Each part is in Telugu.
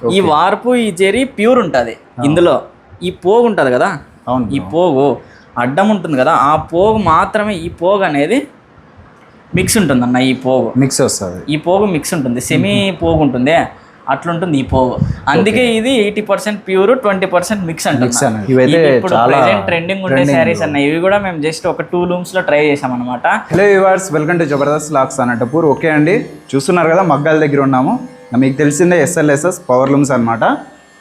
ఈ వార్పు ఈ జెరీ ప్యూర్ ఉంటుంది ఇందులో. ఈ పోగు ఉంటుంది కదా? అవును ఈ పోగు అడ్డం ఉంటుంది కదా? ఆ పోగు మాత్రమే ఈ పోగు అనేది మిక్స్ ఉంటుంది అన్న ఈ పోగు. మిక్స్ వస్తుంది. ఈ పోగు మిక్స్ ఉంటుంది. సెమీ పోగు ఉంటుంది? అట్లుంటుంది ఈ పోగు. అందుకే ఇది eighty percent pure twenty percent mix అంటుంది ఇప్పుడు ట్రెండింగ్ ఉండే శారీస్ అన్న. ఇవి కూడా మేము జస్ట్ ఒక టూ లూమ్స్లో ట్రై చేసాం అనమాట హలో వెల్కమ్ టు జబర్దస్త్ లాక్స్ అనంతపూర్ ఓకే అండి చూస్తున్నారు కదా మగ్గాల దగ్గర ఉన్నాము. మీకు తెలిసిందే ఎస్ఎల్ఎస్ఎస్ పవర్ లూమ్స్ అనమాట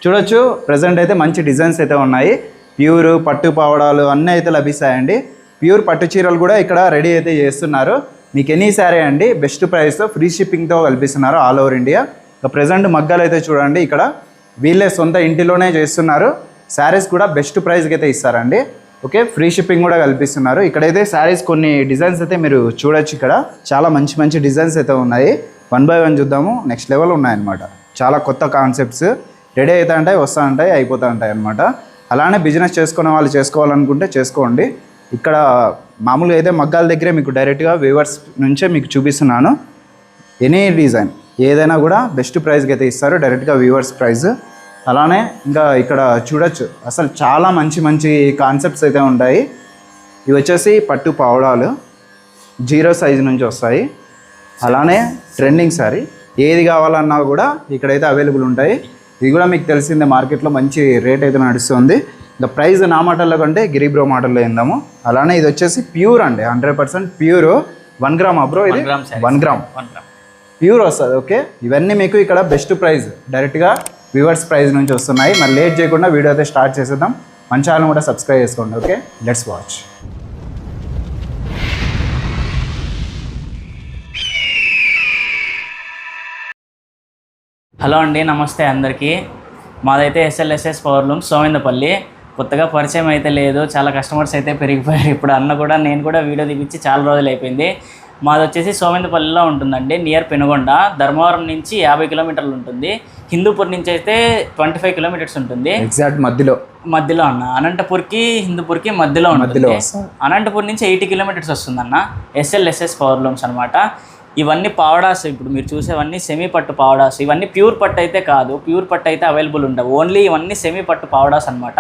చూడొచ్చు ప్రజెంట్ అయితే మంచి డిజైన్స్ అయితే ఉన్నాయి. ప్యూర్ పట్టు పావడాలు అన్నీ అయితే లభిస్తాయండి. ప్యూర్ పట్టు చీరలు కూడా ఇక్కడ రెడీ అయితే చేస్తున్నారు. మీకు ఎనీ శారీ అండి బెస్ట్ ప్రైస్తో ఫ్రీ షిప్పింగ్తో కల్పిస్తున్నారు ఆల్ ఓవర్ ఇండియా ఇక ప్రజెంట్ మగ్గాలు అయితే చూడండి ఇక్కడ వీళ్ళే సొంత ఇంటిలోనే చేస్తున్నారు. శారీస్ కూడా బెస్ట్ ప్రైస్కి అయితే ఇస్తారండి. ఓకే ఫ్రీ షిప్పింగ్ కూడా కల్పిస్తున్నారు. ఇక్కడైతే శారీస్ కొన్ని డిజైన్స్ అయితే మీరు చూడొచ్చు ఇక్కడ. చాలా మంచి మంచి డిజైన్స్ అయితే ఉన్నాయి. వన్ బై వన్ చూద్దాము. నెక్స్ట్ లెవెల్ ఉన్నాయన్నమాట. చాలా కొత్త కాన్సెప్ట్స్ రెడీ అవుతా ఉంటాయి వస్తూ ఉంటాయి అయిపోతూ ఉంటాయి అనమాట అలానే బిజినెస్ చేసుకునే వాళ్ళు చేసుకోవాలనుకుంటే చేసుకోండి. ఇక్కడ మామూలుగా అయితే మగ్గాల దగ్గరే మీకు డైరెక్ట్గా వ్యూవర్స్ నుంచే మీకు చూపిస్తున్నాను. ఎనీ డిజైన్ ఏదైనా కూడా బెస్ట్ ప్రైస్కి అయితే ఇస్తారు డైరెక్ట్గా వ్యూవర్స్ ప్రైస్ అలానే ఇంకా ఇక్కడ చూడొచ్చు. అసలు చాలా మంచి మంచి కాన్సెప్ట్స్ అయితే ఉంటాయి. ఇవి వచ్చేసి పట్టు పావడాలు. జీరో సైజు నుంచి వస్తాయి. అలానే ట్రెండింగ్ సారీ ఏది కావాలన్నా కూడా ఇక్కడైతే అవైలబుల్ ఉంటాయి. ఇది కూడా మీకు తెలిసిందే మార్కెట్లో మంచి రేట్ అయితే నడుస్తుంది. ఇంకా ప్రైస్ నా మాటల్లో కంటే గిరిబ్రో మాటల్లో ఏందాము? అలానే ఇది వచ్చేసి ప్యూర్ అండి hundred percent pure one gram Abro ఇది? One gram one gram pure వస్తుంది ఓకే ఇవన్నీ మీకు ఇక్కడ బెస్ట్ ప్రైస్ డైరెక్ట్గా వ్యూవర్స్ ప్రైస్ నుంచి వస్తున్నాయి. మరి లేట్ చేయకుండా వీడియో అయితే స్టార్ట్ చేసేద్దాం. మన ఛానల్ కూడా సబ్స్క్రైబ్ చేసుకోండి ఓకే లెట్స్ వాచ్ హలో అండి నమస్తే అందరికీ. మాదైతే ఎస్ఎల్ఎస్ఎస్ పవర్ లూమ్ సోమిందపల్లి. కొత్తగా పరిచయం అయితే లేదు చాలా కస్టమర్స్ అయితే పెరిగిపోయారు. ఇప్పుడు అన్న కూడా నేను కూడా వీడియో తీపిచ్చి చాలా రోజులు అయిపోయింది. మాది వచ్చేసి సోమిందపల్లిలో ఉంటుందండి నియర్ పెనుగొండ. ధర్మవరం నుంచి యాభై కిలోమీటర్లు ఉంటుంది. హిందూపూర్ నుంచి అయితే ట్వంటీ ఫైవ్ కిలోమీటర్స్ ఉంటుంది. ఎగ్జాక్ట్ మధ్యలో. మధ్యలో అన్న. అనంతపూర్కి హిందూపూర్కి మధ్యలో ఉంటుంది. అనంతపూర్ నుంచి ఎయిటీ కిలోమీటర్స్ వస్తుందన్న. ఎస్ఎల్ఎస్ఎస్ పవర్ లూమ్స్ అనమాట ఇవన్నీ పావడాస్ ఇప్పుడు మీరు చూసేవన్నీ సెమీ పట్టు పావడాస్. ఇవన్నీ ప్యూర్ పట్టు అయితే కాదు ప్యూర్ పట్టు అయితే అవైలబుల్ ఉండవు. ఓన్లీ ఇవన్నీ సెమీ పట్టు పావడాస్ అనమాట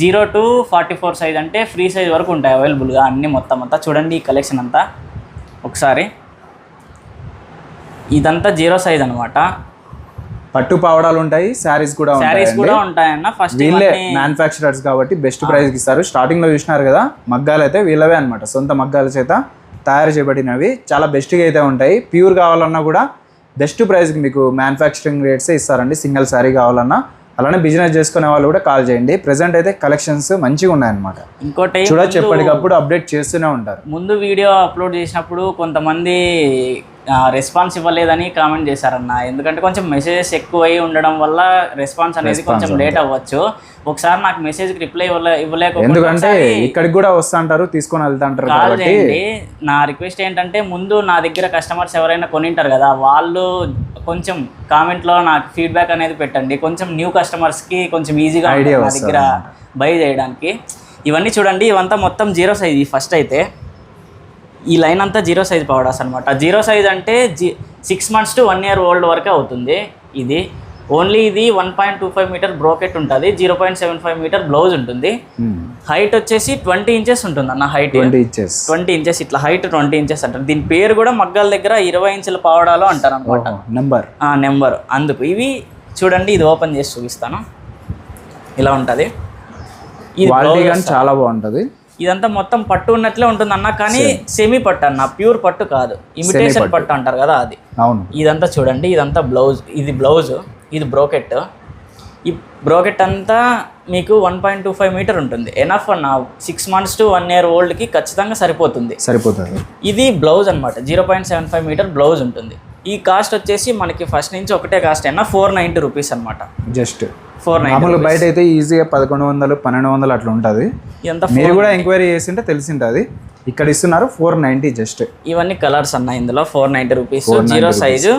zero to forty four size అంటే ఫ్రీ సైజ్ వరకు ఉంటాయి అవైలబుల్గా అన్నీ మొత్తం అంతా. చూడండి ఈ కలెక్షన్ అంతా. ఒకసారి. ఇదంతా జీరో సైజ్ అనమాట పట్టు పావడాలు ఉంటాయి శారీస్ కూడా శారీస్ కూడా ఉంటాయన్న ఫస్ట్ వీళ్ళే మ్యానుఫ్యాక్చరర్స్ కాబట్టి బెస్ట్ ప్రైస్కి ఇస్తారు. స్టార్టింగ్లో చూసినారు కదా మగ్గాలు అయితే వీళ్ళవే అనమాట సొంత మగ్గాల చేత తయారు చేయబడినవి. చాలా బెస్ట్గా అయితే ఉంటాయి. ప్యూర్ కావాలన్నా కూడా బెస్ట్ ప్రైస్కి మీకు మ్యానుఫ్యాక్చరింగ్ రేట్సే ఇస్తారండి. సింగిల్ శారీ కావాలన్నా. అలానే బిజినెస్ చేసుకునే వాళ్ళు కూడా కాల్ చేయండి. ప్రజెంట్ అయితే కలెక్షన్స్ మంచిగా ఉన్నాయన్నమాట. ఇంకోటి చూడొచ్చు ఎప్పటికప్పుడు అప్డేట్ చేస్తూనే ఉంటారు. ముందు వీడియో అప్లోడ్ చేసినప్పుడు కొంతమంది రెస్పాన్స్ ఇవ్వలేదని కామెంట్ చేశారన్న. ఎందుకంటే కొంచెం మెసేజెస్ ఎక్కువై ఉండడం వల్ల రెస్పాన్స్ అనేది కొంచెం లేట్ అవ్వచ్చు. ఒకసారి నాకు మెసేజ్కి రిప్లై ఇవ్వలే ఇవ్వలేకపోతే ఎందుకంటే ఇక్కడికి కూడా వస్తా అంటారు తీసుకొని వెళ్తా అంటారు కాల్ కాబట్టి. చేయండి. నా రిక్వెస్ట్ ఏంటంటే ముందు నా దగ్గర కస్టమర్స్ ఎవరైనా కొనింటారు కదా వాళ్ళు కొంచెం కామెంట్లో నాకు ఫీడ్బ్యాక్ అనేది పెట్టండి. కొంచెం న్యూ కస్టమర్స్కి కొంచెం ఈజీగా నా దగ్గర బై చేయడానికి. ఇవన్నీ చూడండి ఇవంతా మొత్తం జీరో సైజ్ ఫస్ట్ అయితే. ఈ లైన్ అంతా జీరో సైజ్ పౌడర్స్ అనమాట జీరో సైజ్ అంటే G six months to one year old వరకే అవుతుంది ఇది. ఓన్లీ ఇది one point two five metre brocade ఉంటుంది zero point seven five metre blouse ఉంటుంది. హైట్ వచ్చేసి ట్వంటీ ఇంచెస్ ఉంటుంది అన్న height twenty inches twenty inches ఇట్లా హైట్ ట్వంటీ ఇంచెస్ అంటారు. దీని పేరు కూడా మగ్గాల దగ్గర ఇరవై ఇంచుల పావడాలో అంటారు అనమాట నెంబర్ ఆ నెంబర్ అందుకు ఇవి చూడండి ఇది ఓపెన్ చేసి చూపిస్తాను. ఇలా ఉంటుంది. ఇది చాలా బాగుంటుంది. ఇదంతా మొత్తం పట్టు ఉన్నట్లే ఉంటుంది అన్న కానీ సెమీ పట్టు అన్న ప్యూర్ పట్టు కాదు. ఇమిటేషన్ పట్టు. అంటారు కదా అది. అవును. ఇదంతా చూడండి ఇదంతా బ్లౌజ్ ఇది బ్లౌజ్ ఇది బ్రోకెట్ ఈ బ్రోకెట్ అంతా మీకు one point two five metre ఉంటుంది. ఎనఫ్ అన్న six months to one year ఓల్డ్కి ఖచ్చితంగా సరిపోతుంది. సరిపోతుంది. ఇది బ్లౌజ్ అనమాట zero point seven five metre blouse ఉంటుంది. ఈ కాస్ట్ వచ్చేసి మనకి ఫస్ట్ నుంచి ఒకటే కాస్ట్ అయినా ఫోర్ నైంటీ రూపీస్ అనమాట జస్ట్ ఫోర్ నైంటీ మామూలుగా బయట అయితే ఈజీగా పదకొండు వందలు పన్నెండు వందలు అట్లా ఉంటుంది మీరు కూడా ఎంక్వైరీ చేసింటే తెలిసింటుంది ఇక్కడ ఇస్తున్నారు ఫోర్ నైంటీ జస్ట్ ఇవన్నీ కలర్స్ అన్న ఇందులో four ninety rupees zero size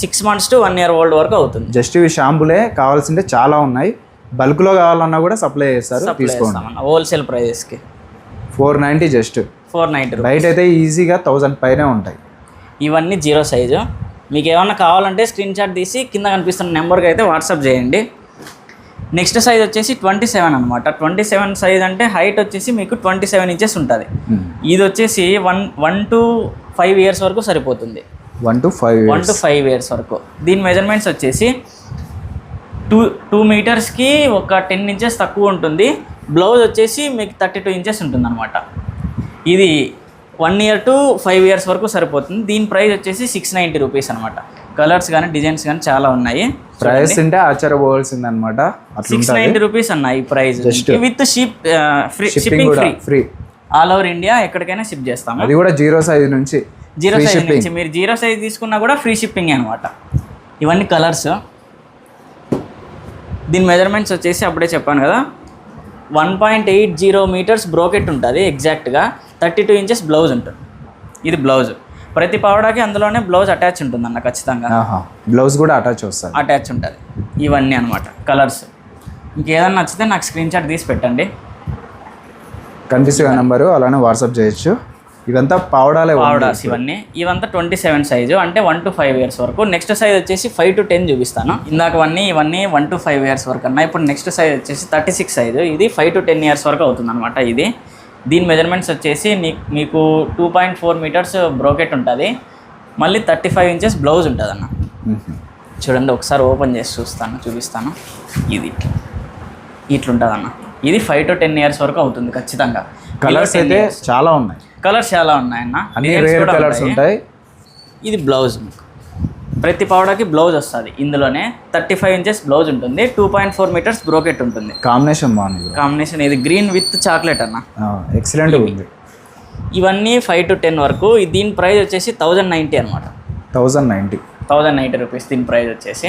six months to one year old వరకు అవుతుంది. జస్ట్ ఇవి షాంపులే కావాల్సింటే చాలా ఉన్నాయి. బల్క్లో కావాలన్నా కూడా సప్లై చేస్తారు తీసుకోండి. Wholesale ప్రైజెస్కి four ninety just four ninety బయట అయితే ఈజీగా థౌజండ్ పైనే ఉంటాయి. ఇవన్నీ జీరో సైజు మీకు ఏమన్నా కావాలంటే స్క్రీన్ షాట్ తీసి కింద కనిపిస్తున్న నెంబర్కి అయితే వాట్సాప్ చేయండి. నెక్స్ట్ సైజ్ వచ్చేసి ట్వంటీ సెవెన్ అనమాట ట్వంటీ సెవెన్ సైజ్ అంటే హైట్ వచ్చేసి మీకు ట్వంటీ సెవెన్ ఇంచెస్ ఉంటుంది. ఇది వచ్చేసి one one two five years వరకు సరిపోతుంది. One two five one two five years వరకు. దీని మెజర్మెంట్స్ వచ్చేసి టూ టూ మీటర్స్కి ఒక టెన్ ఇంచెస్ తక్కువ ఉంటుంది. బ్లౌజ్ వచ్చేసి మీకు థర్టీ టూ ఇంచెస్ ఉంటుంది అనమాట ఇది one year two five years వరకు సరిపోతుంది. దీని ప్రైస్ వచ్చేసి సిక్స్ నైంటీ రూపీస్ అనమాట కలర్స్ కానీ డిజైన్స్ కానీ చాలా ఉన్నాయి. ప్రైస్ ఉంటే ఆశ్చర్యపోవాల్సింది అనమాట సిక్స్ నైంటీ రూపీస్ అన్న ఈ price. With ship free shipping free free all over India ఎక్కడికైనా షిప్ చేస్తాము? అది కూడా జీరో సైజ్ నుంచి జీరో సైజ్. నుంచి. మీరు జీరో సైజ్ తీసుకున్నా కూడా ఫ్రీ షిప్పింగ్ అనమాట ఇవన్నీ కలర్స్ దీని మెజర్మెంట్స్ వచ్చేసి అప్పుడే చెప్పాను కదా. One point eight zero metres brocade ఉంటుంది ఎగ్జాక్ట్గా థర్టీ టూ ఇంచెస్ బ్లౌజ్ ఉంటుంది. ఇది బ్లౌజ్ ప్రతి పావడాకి అందులోనే బ్లౌజ్ అటాచ్ ఉంటుంది అన్న ఖచ్చితంగా బ్లౌజ్ కూడా అటాచ్ వస్తుంది. అటాచ్ ఉంటుంది. ఇవన్నీ అనమాట కలర్స్ ఇంకేదన్నా నచ్చితే నాకు స్క్రీన్ షాట్ తీసి పెట్టండి. కనిపిస్తున్న నెంబరు అలానే వాట్సాప్ చేయొచ్చు. ఇవంతా పావడాలే. పౌడర్స్ ఇవన్నీ. ఇవంతా ట్వంటీ సెవెన్ సైజు అంటే వన్ టు ఫైవ్ ఇయర్స్ వరకు. నెక్స్ట్ సైజ్ వచ్చేసి ఫైవ్ టు టెన్ చూపిస్తాను. ఇందాకవన్నీ ఇవన్నీ వన్ టు ఫైవ్ ఇయర్స్ వరకు అన్న. ఇప్పుడు నెక్స్ట్ సైజ్ వచ్చేసి థర్టీ సిక్స్ సైజు ఇది ఫైవ్ టు టెన్ ఇయర్స్ వరకు అవుతుంది అనమాట ఇది. దీని మెజర్మెంట్స్ వచ్చేసి మీకు two point four metres brocade ఉంటుంది. మళ్ళీ థర్టీ ఫైవ్ ఇంచెస్ బ్లౌజ్ ఉంటుంది అన్న. చూడండి ఒకసారి ఓపెన్ చేసి చూస్తాను చూపిస్తాను. ఇది ఇట్లుంటుంది అన్న ఇది ఫైవ్ టు టెన్ ఇయర్స్ వరకు అవుతుంది ఖచ్చితంగా. కలర్స్ అయితే చాలా ఉన్నాయి. కలర్స్ చాలా ఉన్నాయన్న. కలర్స్ ఉంటాయి. ఉంటాయి. ఇది బ్లౌజ్ ప్రతి పౌడర్కి బ్లౌజ్ వస్తుంది. ఇందులోనే థర్టీ ఫైవ్ ఇంచెస్ బ్లౌజ్ ఉంటుంది. Two point four metres brocade ఉంటుంది. కాంబినేషన్ బాగుంది కాంబినేషన్ ఇది గ్రీన్ విత్ చాక్లెట్ అన్న. ఎక్సలెంట్ ఉంది. ఇవన్నీ ఫైవ్ టు టెన్ వరకు దీని ప్రైస్ వచ్చేసి థౌజండ్ నైంటీ అనమాట thousand ninety. Thousand ninety rupees దీని ప్రైస్ వచ్చేసి.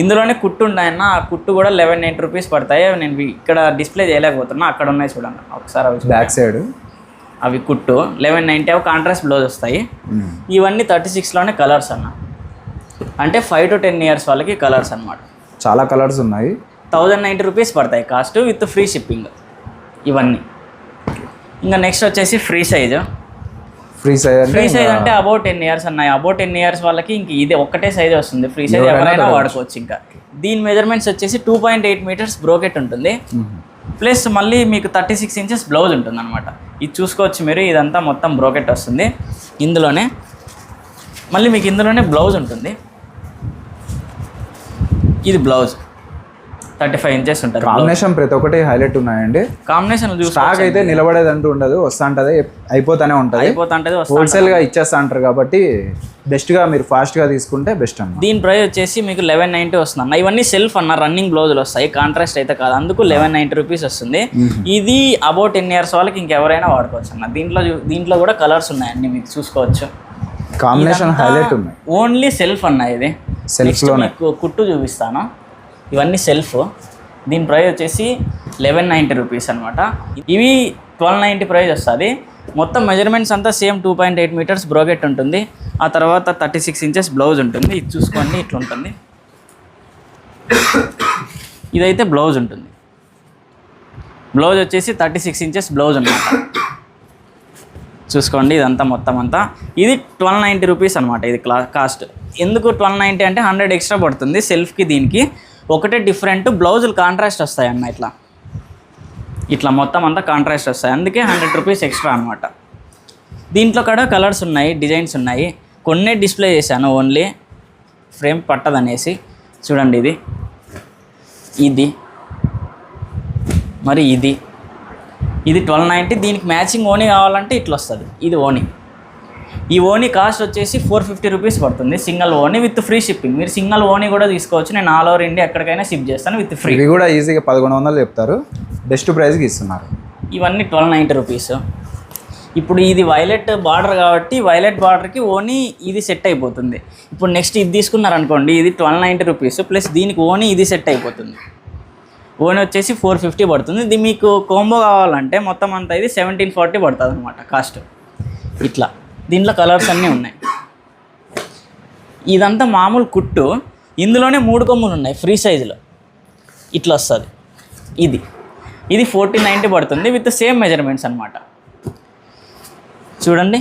ఇందులోనే కుట్టు ఉన్నాయన్న ఆ కుట్టు కూడా లెవెన్ నైంటీ రూపీస్ పడతాయి. నేను ఇక్కడ డిస్ప్లే చేయలేకపోతున్నా అక్కడ ఉన్నాయి చూడండి. ఒకసారి అవి. బ్యాక్ సైడ్ అవి కుట్టు. లెవెన్ నైంటీ అవి కాంట్రాస్ట్ బ్లౌజ్ వస్తాయి. ఇవన్నీ థర్టీ సిక్స్లోనే కలర్స్ అన్న. అంటే ఫైవ్ టు టెన్ ఇయర్స్ వాళ్ళకి కలర్స్ అన్నమాట. చాలా కలర్స్ ఉన్నాయి. థౌజండ్ నైంటీ రూపీస్ పడతాయి కాస్ట్ విత్ ఫ్రీ షిప్పింగ్ ఇవన్నీ. ఇంకా నెక్స్ట్ వచ్చేసి free size free size free size అంటే అబౌట్ టెన్ ఇయర్స్ అన్నాయి. అబౌట్ టెన్ ఇయర్స్ వాళ్ళకి ఇంక ఇదే ఒక్కటే సైజ్ వస్తుంది. ఫ్రీ సైజ్ ఎవరైనా. వాడుకోవచ్చు ఇంకా. దీని మెజర్మెంట్స్ వచ్చేసి two point eight metres brocade ఉంటుంది. ప్లస్ మళ్ళీ మీకు థర్టీ సిక్స్ ఇంచెస్ బ్లౌజ్ ఉంటుంది అనమాట ఇది చూసుకోవచ్చు మీరు. ఇదంతా మొత్తం బ్రోకెట్ వస్తుంది. ఇందులోనే. మళ్ళీ మీకు ఇందులోనే బ్లౌజ్ ఉంటుంది. ఇది బ్లౌజ్. థర్టీ ఫైవ్ ఇంచెస్ ఉంటుంది కాంబినేషన్ ప్రతి ఒక్కటి హైలైట్ ఉన్నాయండి. కాంబినేషన్ స్టాక్ అయితే నిలబడేది అంటూ ఉండదు వస్తా ఉంటది అయిపోతానే ఉంటది. అయిపోతుంటది హోల్సేల్గా ఇచ్చేస్తా అంటారు కాబట్టి బెస్ట్గా మీరు ఫాస్ట్గా తీసుకుంటే బెస్ట్ అన్న దీని ప్రైస్ వచ్చేసి మీకు లెవెన్ నైంటీ వస్తుంది అన్న. ఇవన్నీ సెల్ఫ్ అన్న రన్నింగ్ బ్లౌజులు వస్తాయి. కాంట్రాస్ట్ అయితే కాదు. అందుకు లెవెన్ నైంటీ రూపీస్ వస్తుంది. ఇది అబౌట్ టెన్ ఇయర్స్ వాళ్ళకి ఇంకెవరైనా వాడుకోవచ్చు అన్న. దీంట్లో దీంట్లో కూడా కలర్స్ ఉన్నాయి అన్ని మీకు చూసుకోవచ్చు. కాంబినేషన్ హైలైట్ ఉన్నాయి. ఓన్లీ సెల్ఫ్ అన్న ఇది. మీకు కుట్టు చూపిస్తాను. ఇవన్నీ సెల్ఫ్ దీని ప్రైస్ వచ్చేసి లెవెన్ నైంటీ రూపీస్ అనమాట ఇవి ట్వెల్వ్ నైంటీ ప్రైస్ వస్తుంది. మొత్తం మెజర్మెంట్స్ అంతా same two point eight metres brocade ఉంటుంది. ఆ తర్వాత థర్టీ సిక్స్ ఇంచెస్ బ్లౌజ్ ఉంటుంది. ఇది చూసుకోండి ఇట్లా ఉంటుంది. ఇదైతే బ్లౌజ్ ఉంటుంది. బ్లౌజ్ వచ్చేసి థర్టీ సిక్స్ ఇంచెస్ బ్లౌజ్ అనమాట చూసుకోండి ఇదంతా మొత్తం అంతా. ఇది ట్వెల్వ్ నైంటీ రూపీస్ అనమాట ఇది క్లా కాస్ట్. ఎందుకు ట్వెల్వ్ నైంటీ అంటే హండ్రెడ్ ఎక్స్ట్రా పడుతుంది సెల్ఫ్కి దీనికి. ఒకటే డిఫరెంట్ బ్లౌజులు కాంట్రాస్ట్ వస్తాయి అన్న ఇట్లా. ఇట్లా మొత్తం అంతా కాంట్రాస్ట్ వస్తాయి. అందుకే హండ్రెడ్ రూపీస్ ఎక్స్ట్రా అనమాట దీంట్లో కూడా కలర్స్ ఉన్నాయి డిజైన్స్ ఉన్నాయి. కొన్నే డిస్ప్లే చేశాను ఓన్లీ. ఫ్రేమ్ పట్టదనేసి. చూడండి ఇది. ఇది. మరి ఇది. ఇది ట్వెల్వ్ నైంటీ దీనికి మ్యాచింగ్ ఓనీ కావాలంటే ఇట్లా వస్తుంది. ఇది ఓనీ ఈ ఓనీ కాస్ట్ వచ్చేసి ఫోర్ ఫిఫ్టీ రూపీస్ పడుతుంది. సింగల్ ఓనీ విత్ ఫ్రీ షిప్పింగ్ మీరు సింగల్ ఓనీ కూడా తీసుకోవచ్చు. నేను ఆల్ ఓవర్ ఇండియా ఎక్కడికైనా షిప్ చేస్తాను విత్ ఫ్రీ ఇవి కూడా ఈజీగా పదకొండు వందలు చెప్తారు. బెస్ట్ ప్రైస్కి ఇస్తున్నారు. ఇవన్నీ ట్వెల్వ్ నైంటీ రూపీస్ ఇప్పుడు ఇది వైలెట్ బార్డర్ కాబట్టి వైలెట్ బార్డర్కి ఓనీ ఇది సెట్ అయిపోతుంది. ఇప్పుడు నెక్స్ట్ ఇది తీసుకున్నారనుకోండి ఇది ట్వెల్వ్ నైంటీ రూపీస్ ప్లస్ దీనికి ఓనీ ఇది సెట్ అయిపోతుంది. ఓన్ వచ్చేసి ఫోర్ ఫిఫ్టీ పడుతుంది. ఇది మీకు కోంబో కావాలంటే మొత్తం అంతా ఇది సెవెంటీన్ ఫార్టీ పడుతుంది అనమాట కాస్ట్ ఇట్లా. దీంట్లో కలర్స్ అన్నీ ఉన్నాయి. ఇదంతా మామూలు కుట్టు. ఇందులోనే మూడు కొమ్ములు ఉన్నాయి ఫ్రీ సైజులో. ఇట్లా వస్తుంది. ఇది. ఇది ఫోర్టీన్ నైంటీ పడుతుంది విత్ సేమ్ మెజర్మెంట్స్ అనమాట చూడండి.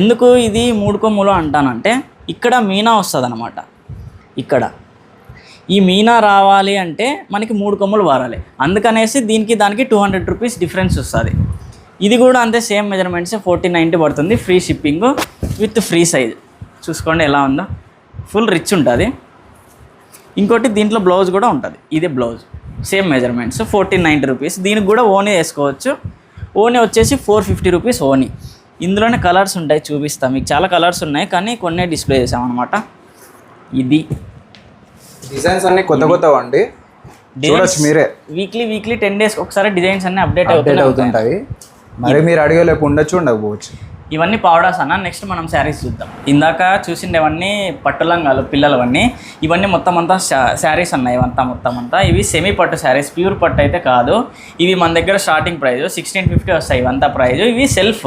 ఎందుకు ఇది మూడు కొమ్ములు అంటానంటే ఇక్కడ మీనా వస్తుంది అనమాట ఇక్కడ. ఈ మీనా రావాలి అంటే మనకి మూడు కొమ్ములు వారాలి. అందుకనేసి దీనికి దానికి టూ హండ్రెడ్ రూపీస్ డిఫరెన్స్ వస్తుంది. ఇది కూడా అంతే సేమ్ మెజర్మెంట్స్ ఫోర్టీన్ నైంటీ పడుతుంది. Free shipping with free size. చూసుకోండి ఎలా ఉందో. ఫుల్ రిచ్ ఉంటుంది. ఇంకోటి దీంట్లో బ్లౌజ్ కూడా ఉంటుంది. ఇదే blouse. Same measurements fourteen ninety rupees. దీనికి కూడా ఓనీ వేసుకోవచ్చు. ఓనీ వచ్చేసి ఫోర్ ఫిఫ్టీ రూపీస్ ఓనీ. ఇందులోనే కలర్స్ ఉంటాయి చూపిస్తాం. మీకు చాలా కలర్స్ ఉన్నాయి కానీ కొన్ని డిస్ప్లే చేసామన్నమాట. ఇది. డిజైన్స్ అన్ని కొత్త కొత్త అండి చూడొచ్చు మీరే. వీక్లీ వీక్లీ టెన్ డేస్ ఒకసారి డిజైన్స్ అన్ని అప్డేట్ అప్డేట్ అవుతుంటాయి. మరి మీరు అడిగేలేపు ఉండొచ్చు ఉండకపోవచ్చు. ఇవన్నీ పౌడర్స్ అన్న. నెక్స్ట్ మనం శారీస్ చూద్దాం. ఇందాక చూసిండేవన్నీ పట్టు లంగాలు పిల్లలవన్నీ. ఇవన్నీ మొత్తం అంతా శారీస్ అన్నాయి ఇవంతా మొత్తం అంతా. ఇవి సెమీ పట్టు శారీస్ ప్యూర్ పట్టు అయితే కాదు. ఇవి మన దగ్గర స్టార్టింగ్ ప్రైస్ సిక్స్టీన్ ఫిఫ్టీ వస్తాయి ఇవంతా ప్రైస్ ఇవి సెల్ఫ్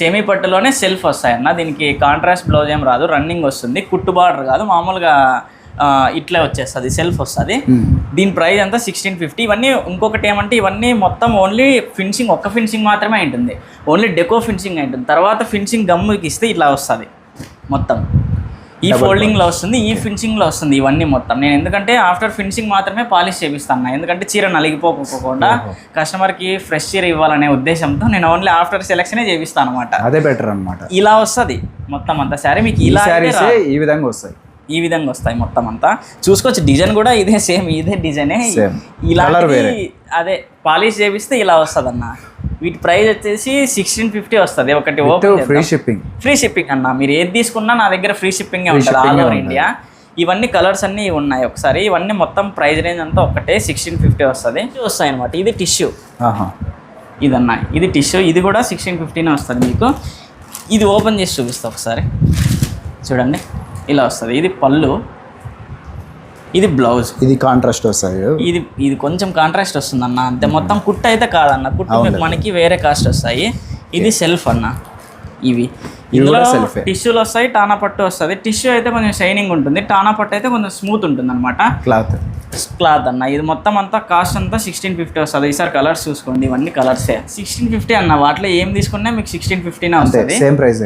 సెమీ పట్టులోనే సెల్ఫ్ వస్తాయి అన్న దీనికి కాంట్రాస్ట్ బ్లౌజ్ ఏం రాదు రన్నింగ్ వస్తుంది. కుట్టు బార్డర్ కాదు మామూలుగా ఇట్లే వచ్చేస్తుంది సెల్ఫ్ వస్తుంది. దీని ప్రైస్ అంతా సిక్స్టీన్ ఫిఫ్టీ ఇవన్నీ ఇంకొకటి ఏమంటే ఇవన్నీ మొత్తం ఓన్లీ ఫినిషింగ్ ఒక్క ఫినిషింగ్ మాత్రమే ఉంటుంది. ఓన్లీ డెకో ఫినిషింగ్ ఉంటుంది. తర్వాత ఫినిషింగ్ గమ్ముకి ఇస్తే ఇట్లా వస్తుంది మొత్తం. ఈ ఫోల్డింగ్లో వస్తుంది ఈ ఫినిషింగ్లో వస్తుంది ఇవన్నీ మొత్తం. నేను ఎందుకంటే ఆఫ్టర్ ఫినిషింగ్ మాత్రమే పాలిష్ చేపిస్తాను ఎందుకంటే చీర నలిగిపోకపోకుండా కస్టమర్కి ఫ్రెష్ చీర ఇవ్వాలనే ఉద్దేశంతో నేను ఓన్లీ ఆఫ్టర్ సెలెక్షనే చేపిస్తాను అనమాట అదే బెటర్ అనమాట ఇలా వస్తుంది మొత్తం అంతా. శారీ మీకు ఇలా. ఈ విధంగా వస్తాయి. ఈ విధంగా వస్తాయి మొత్తం అంతా. చూసుకోవచ్చు డిజైన్ కూడా ఇదే సేమ్ ఇదే డిజైనే. ఇలా. అదే పాలిష్ చేపిస్తే ఇలా వస్తుంది అన్న వీటి ప్రైస్ వచ్చేసి సిక్స్టీన్ ఫిఫ్టీ వస్తుంది. ఒకటి open free shipping free shipping అన్న. మీరు ఏది తీసుకున్నా నా దగ్గర ఫ్రీ షిప్పింగ్ ఉంటుంది. All over. ఇండియా ఇవన్నీ కలర్స్ అన్నీ ఉన్నాయి ఒకసారి. ఇవన్నీ మొత్తం ప్రైస్ రేంజ్ అంతా ఒకటే సిక్స్టీన్ ఫిఫ్టీ వస్తుంది. వస్తాయి అనమాట ఇది టిష్యూ ఇదన్న. ఇది టిష్యూ ఇది కూడా సిక్స్టీన్ ఫిఫ్టీనే వస్తుంది మీకు. ఇది ఓపెన్ చేసి చూపిస్తా ఒకసారి. చూడండి. ఇలా వస్తుంది. ఇది పళ్ళు. ఇది బ్లౌజ్. ఇది కాంట్రాస్ట్ వస్తాయి ఇది ఇది కొంచెం కాంట్రాస్ట్ వస్తుంది అన్న అంతే. మొత్తం కుట్టు అయితే కాదన్న. కుట్టు మీకు మనకి వేరే కాస్ట్ వస్తాయి. ఇది సెల్ఫ్ అన్న. ఇవి. ఇందులో. టిష్యూలు వస్తాయి టానా పట్టు వస్తుంది. టిష్యూ అయితే కొంచెం షైనింగ్ ఉంటుంది. టానా పట్టు అయితే కొంచెం స్మూత్ ఉంటుంది అనమాట క్లాత్ క్లాత్ అన్న. ఇది మొత్తం అంతా కాస్ట్ అంతా సిక్స్టీన్ ఫిఫ్టీ వస్తుంది. ఈసారి కలర్స్ చూసుకోండి. ఇవన్నీ కలర్సే సిక్స్టీన్ ఫిఫ్టీ అన్న. వాటిలో ఏం తీసుకున్నా మీకు సిక్స్టీన్ ఫిఫ్టీనే వస్తుంది. సేమ్ ప్రైస్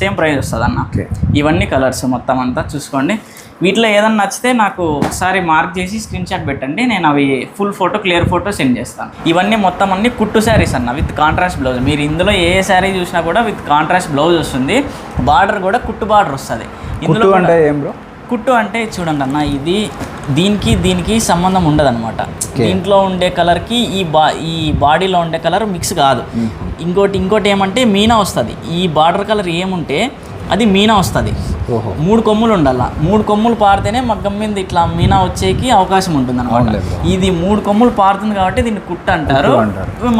సేమ్ ప్రైస్ వస్తుంది అన్న ఇవన్నీ కలర్స్ మొత్తం అంతా చూసుకోండి. వీటిలో ఏదన్నా నచ్చితే నాకు ఒకసారి మార్క్ చేసి స్క్రీన్ షాట్ పెట్టండి. నేను అవి full photo clear photo send చేస్తాను. ఇవన్నీ మొత్తం అన్ని కుట్టు శారీస్ అన్న విత్ కాంట్రాస్ట్ బ్లౌజ్ మీరు ఇందులో ఏ శారీ చూసినా కూడా విత్ కాంట్రాస్ట్ బ్లౌజ్ వస్తుంది. బార్డర్ కూడా కుట్టు బార్డర్ వస్తుంది. ఇందులో అంటే ఏం బ్రో కుట్టు అంటే చూడండి అన్న ఇది దీనికి దీనికి సంబంధం ఉండదు అనమాట దీంట్లో ఉండే కలర్కి ఈ బా ఈ బాడీలో ఉండే కలర్ మిక్స్ కాదు. ఇంకోటి ఇంకోటి ఏమంటే మీనా వస్తుంది. ఈ బార్డర్ కలర్ ఏముంటే అది మీనా వస్తుంది. ఓహో. మూడు కొమ్ములు ఉండాల. మూడు కొమ్ములు పారితేనే మగ్గం మీద ఇట్లా మీనా వచ్చేకి అవకాశం ఉంటుంది అనమాట. ఇది మూడు కొమ్ములు పారుతుంది కాబట్టి దీన్ని కుట్టు అంటారు.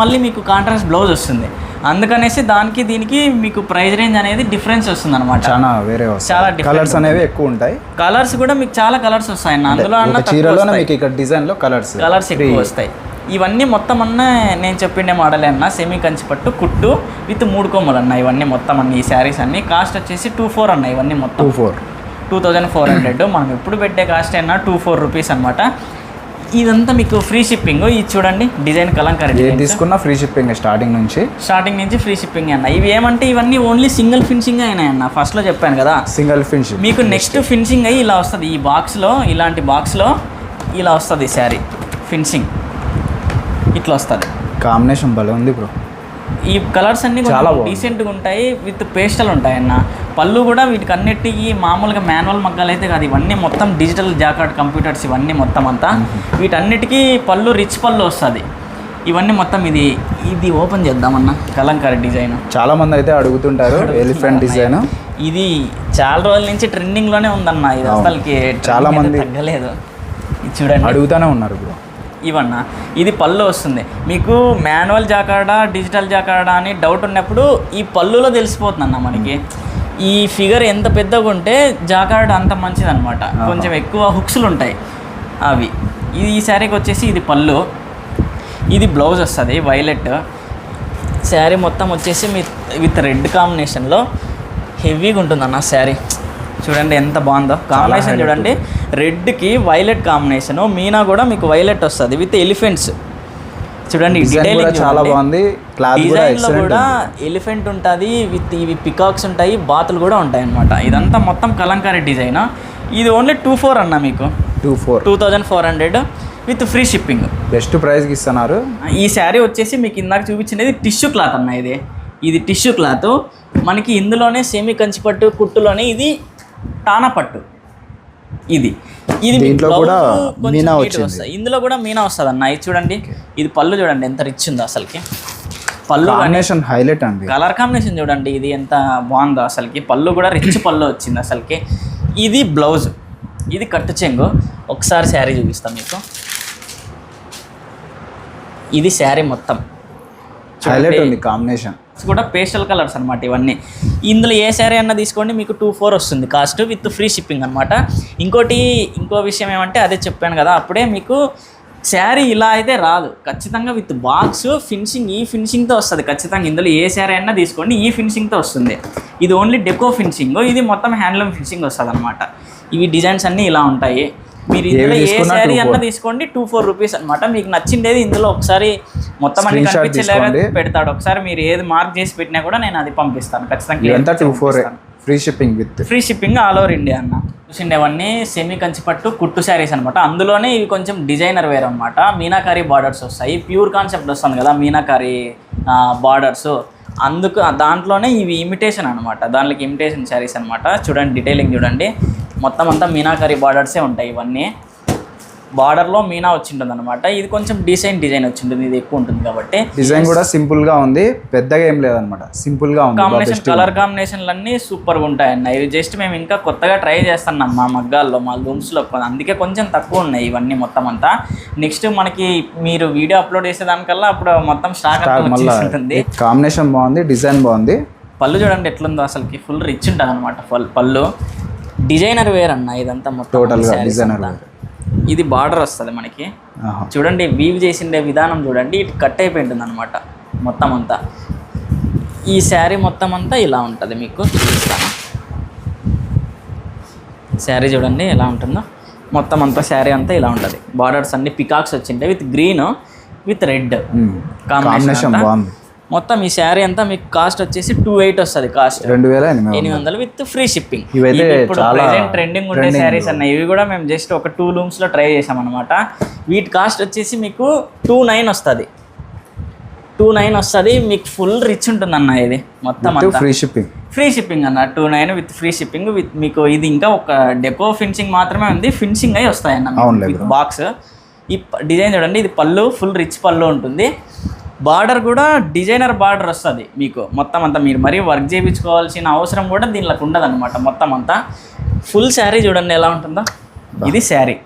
మళ్ళీ మీకు కాంట్రాస్ట్ బ్లౌజ్ వస్తుంది. అందుకనేసి దానికి దీనికి మీకు ప్రైస్ రేంజ్ అనేది డిఫరెన్స్ వస్తుంది అనమాట చాలా వేరే చాలా కలర్స్ అనేవి ఎక్కువ ఉంటాయి. కలర్స్ కూడా మీకు చాలా కలర్స్ వస్తాయి. అన్న అందులో చీరలోనే మీకు ఇక్కడ డిజైన్లో కలర్స్ కలర్స్ ఎక్కువ వస్తాయి. ఇవన్నీ మొత్తం అన్న నేను చెప్పిండే మోడల్ అన్న సెమీ కంచి పట్టు కుట్టు విత్ మూడు కొమ్మలు అన్న ఇవన్నీ మొత్తం అన్ని ఈ శారీస్ అన్ని. కాస్ట్ వచ్చేసి టూ ఫోర్ అన్న ఇవన్నీ మొత్తం. Two four two thousand four hundred మనం ఎప్పుడు పెట్టే కాస్ట్ అయినా టూ ఫోర్ రూపీస్ అనమాట ఇదంతా మీకు ఫ్రీ షిప్పింగ్ ఇది చూడండి డిజైన్ కలంకారీ. తీసుకున్నా ఫ్రీ షిప్పింగ్ స్టార్టింగ్ నుంచి? స్టార్టింగ్ నుంచి ఫ్రీ షిప్పింగ్ అన్న. ఇవి ఏమంటే ఇవన్నీ ఓన్లీ సింగిల్ ఫినిషింగ్ అయినాయి అన్న. ఫస్ట్లో చెప్పాను కదా. సింగిల్ ఫినిష్ మీకు నెక్స్ట్ ఫినిషింగ్ అయ్యి ఇలా వస్తుంది. ఈ బాక్స్లో ఇలాంటి బాక్స్లో ఇలా వస్తుంది శారీ. ఫినిషింగ్ ఇట్లా వస్తుంది కాంబినేషన్ భలే ఉంది బ్రో. ఈ కలర్స్ అన్ని చాలా. డీసెంట్గా ఉంటాయి విత్ పేస్టల్ ఉంటాయి అన్న పళ్ళు కూడా వీటికి అన్నిటికీ మామూలుగా మాన్యువల్ మగ్గాలు అయితే కాదు ఇవన్నీ మొత్తం డిజిటల్ జాకార్డ్ కంప్యూటర్స్ ఇవన్నీ మొత్తం అంతా. వీటన్నిటికీ పళ్ళు రిచ్ పళ్ళు వస్తుంది. ఇవన్నీ మొత్తం ఇది ఇది ఓపెన్ చేద్దామన్న కలంకారీ డిజైన్. చాలా మంది అయితే అడుగుతుంటారు ఎలిఫెంట్ డిజైన్. ఇది చాలా రోజుల నుంచి ట్రెండింగ్లోనే ఉందన్న ఇది. అసలుకి చాలా మంది- తగ్గలేదు. చూడండి. అడుగుతానే ఉన్నారు బ్రో. ఇవన్న ఇది పళ్ళు వస్తుంది. మీకు మాన్యువల్ జాకాడా డిజిటల్ జాకాడా అని డౌట్ ఉన్నప్పుడు ఈ పళ్ళులో తెలిసిపోతుంది అన్న మనకి. ఈ ఫిగర్ ఎంత పెద్దగా ఉంటే జాకార్డ్ అంత మంచిది అనమాట కొంచెం ఎక్కువ హుక్స్లు ఉంటాయి అవి. ఇది ఈ శారీకి వచ్చేసి ఇది పళ్ళు. ఇది బ్లౌజ్ వస్తుంది వైలెట్. శారీ మొత్తం వచ్చేసి మీ విత్ రెడ్ కాంబినేషన్లో హెవీగా ఉంటుందన్న శారీ. చూడండి ఎంత బాగుందో. కాంబినేషన్ చూడండి. రెడ్కి వైలెట్ కాంబినేషను. మీనా కూడా మీకు వైలెట్ వస్తుంది విత్ ఎలిఫెంట్స్. చూడండి detailing చాలా. బాగుంది. క్లాత్ కూడా ఎలిఫెంట్ ఉంటుంది విత్ ఇవి పికాక్స్ ఉంటాయి బాతులు కూడా ఉంటాయి అన్నమాట ఇదంతా మొత్తం కలంకారీ డిజైన్. ఇది ఓన్లీ టూ ఫోర్ అన్న మీకు. Two four. Two thousand four hundred with free shipping. Best ప్రైస్కి ఇస్తున్నారు. ఈ శారీ వచ్చేసి మీకు ఇందాక చూపించినది టిష్యూ క్లాత్ అన్న ఇది. ఇది టిష్యూ క్లాత్. మనకి ఇందులోనే సెమీ కంచిపట్టు కుట్టులోనే ఇది టానా పట్టు. ఇది. ఇది దీంట్లో కూడా మీనా వచ్చింది. ఇందులో కూడా మీనా వస్తుంది అన్న ఇది చూడండి. ఇది పళ్ళు చూడండి ఎంత రిచ్ ఉందో అసలుకి. పళ్ళు కాంబినేషన్ హైలైట్ అండి. కలర్ కాంబినేషన్ చూడండి ఇది ఎంత బాగుందో అసలుకి. పళ్ళు కూడా రిచ్ పళ్ళు వచ్చింది అసలుకి. ఇది బ్లౌజ్ ఇది కట్టు చెంగు. ఒకసారి శారీ చూపిస్తాం మీకు. ఇది శారీ మొత్తం. హైలైట్ ఉంది కాంబినేషన్ కూడా పేస్టల్ కలర్స్ అనమాట ఇవన్నీ. ఇందులో ఏ శారీ అన్న తీసుకోండి మీకు టూ ఫోర్ వస్తుంది. కాస్ట్ విత్ ఫ్రీ షిప్పింగ్ అనమాట ఇంకోటి ఇంకో విషయం ఏమంటే అదే చెప్పాను కదా అప్పుడే మీకు శారీ ఇలా అయితే రాదు. ఖచ్చితంగా విత్ బాక్స్ ఫినిషింగ్ ఈ ఫినిషింగ్తో వస్తుంది. ఖచ్చితంగా ఇందులో ఏ శారీ అయినా తీసుకోండి ఈ ఫినిషింగ్తో వస్తుంది. ఇది ఓన్లీ డెకో ఫినిషింగ్ ఇది మొత్తం హ్యాండ్లూమ్ ఫినిషింగ్ వస్తుంది అనమాట ఇవి డిజైన్స్ అన్నీ ఇలా ఉంటాయి. మీరు ఇందులో ఏ శారీ 2 అన్న తీసుకోండి టూ ఫోర్ రూపీస్ అనమాట మీకు నచ్చిండేది ఇందులో ఒకసారి మొత్తం అన్ని కనిపించేలాగా తీసుకోండి. పెడతాడు. ఒకసారి మీరు ఏది మార్క్ చేసి పెట్టినా కూడా నేను అది పంపిస్తాను. ఖచ్చితంగా two four shipping with free shipping all over India అన్న. చూసిండేవన్నీ సెమీ కంచి పట్టు కుట్టు శారీస్ అనమాట అందులోనే ఇవి కొంచెం డిజైనర్ వేర్ అనమాట మీనాకారి బార్డర్స్ వస్తాయి. ప్యూర్ కాన్సెప్ట్ వస్తుంది కదా మీనాకారి బార్డర్స్ అందుకు దాంట్లోనే ఇవి ఇమిటేషన్ అనమాట దాంట్లోకి ఇమిటేషన్ శారీస్ అనమాట చూడండి డీటెయిలింగ్ చూడండి. మొత్తం అంతా మీనాకారి బార్డర్సే ఉంటాయి ఇవన్నీ. బార్డర్లో మీనా వచ్చింటుంది అనమాట ఇది కొంచెం డిజైన్ డిజైన్ వచ్చింటుంది ఇది ఎక్కువ ఉంటుంది కాబట్టి. డిజైన్ కూడా సింపుల్గా ఉంది పెద్దగా ఏం లేదనమాట సింపుల్గా ఉంది కాంబినేషన్ కలర్ కాంబినేషన్లు అన్నీ సూపర్గా ఉంటాయన్న. ఇవి జస్ట్ మేము ఇంకా కొత్తగా ట్రై చేస్తున్నాం మా మగ్గాల్లో మా లూమ్స్లో అందుకే కొంచెం తక్కువ ఉన్నాయి ఇవన్నీ మొత్తం అంతా నెక్స్ట్ మనకి మీరు వీడియో అప్లోడ్ చేసేదానికల్లా అప్పుడు మొత్తం స్టాక్ ఉంటుంది కాంబినేషన్ బాగుంది డిజైన్ బాగుంది. పళ్ళు చూడండి ఎట్లుందో అసలుకి. ఫుల్ రిచ్ ఉంటుంది అనమాట పళ్ళు. డిజైనర్ వేర్ అన్న ఇదంతా మొత్తం టోటల్గా sarees డిజైనర్. ఇది బార్డర్ వస్తుంది మనకి. చూడండి వీవ్ చేసిండే విధానం చూడండి ఇటు కట్ అయిపోయి ఉంటుంది అనమాట మొత్తం అంతా. ఈ శారీ మొత్తం అంతా ఇలా ఉంటుంది మీకు. చూపిస్తాను. శారీ చూడండి ఎలా ఉంటుందో. మొత్తం అంతా శారీ అంతా ఇలా ఉంటుంది. బార్డర్స్ అన్ని peacocks వచ్చింటాయి with green with red. Combination బాగుంది. మొత్తం ఈ శారీ అంతా మీకు కాస్ట్ వచ్చేసి టూ ఎయిట్ వస్తుంది కాస్ట్. రెండు వేల ఎనిమిది వందలు విత్ ఫ్రీ షిప్పింగ్. ఇప్పుడు ప్రెసెంట్ ట్రెండింగ్ ఉండే శారీస్ అన్న. ఇవి కూడా మేము జస్ట్ ఒక టూ లూమ్స్లో ట్రై చేసాం అనమాట వీటి కాస్ట్ వచ్చేసి మీకు టూ నైన్ వస్తుంది. టూ నైన్ వస్తుంది. మీకు ఫుల్ రిచ్ ఉంటుంది అన్న ఇది మొత్తం అంతా. ఫ్రీ షిప్పింగ్ ఫ్రీ షిప్పింగ్ అన్న. Two nine with free shipping with మీకు ఇది ఇంకా ఒక డెకో ఫినిషింగ్ మాత్రమే ఉంది. ఫినిషింగ్ అయి వస్తాయన్న. అవునులే విత్ బాక్స్ ఈ డిజైన్ చూడండి. ఇది పళ్ళు ఫుల్ రిచ్ పళ్ళు ఉంటుంది. బార్డర్ కూడా డిజైనర్ బార్డర్ వస్తుంది మీకు. మొత్తం అంతా మీరు మరీ వర్క్ చేయించుకోవాల్సిన అవసరం కూడా దీనిలోకి ఉండదు అనమాట మొత్తం అంతా. ఫుల్ శారీ చూడండి ఎలా ఉంటుందో. ఇది శారీ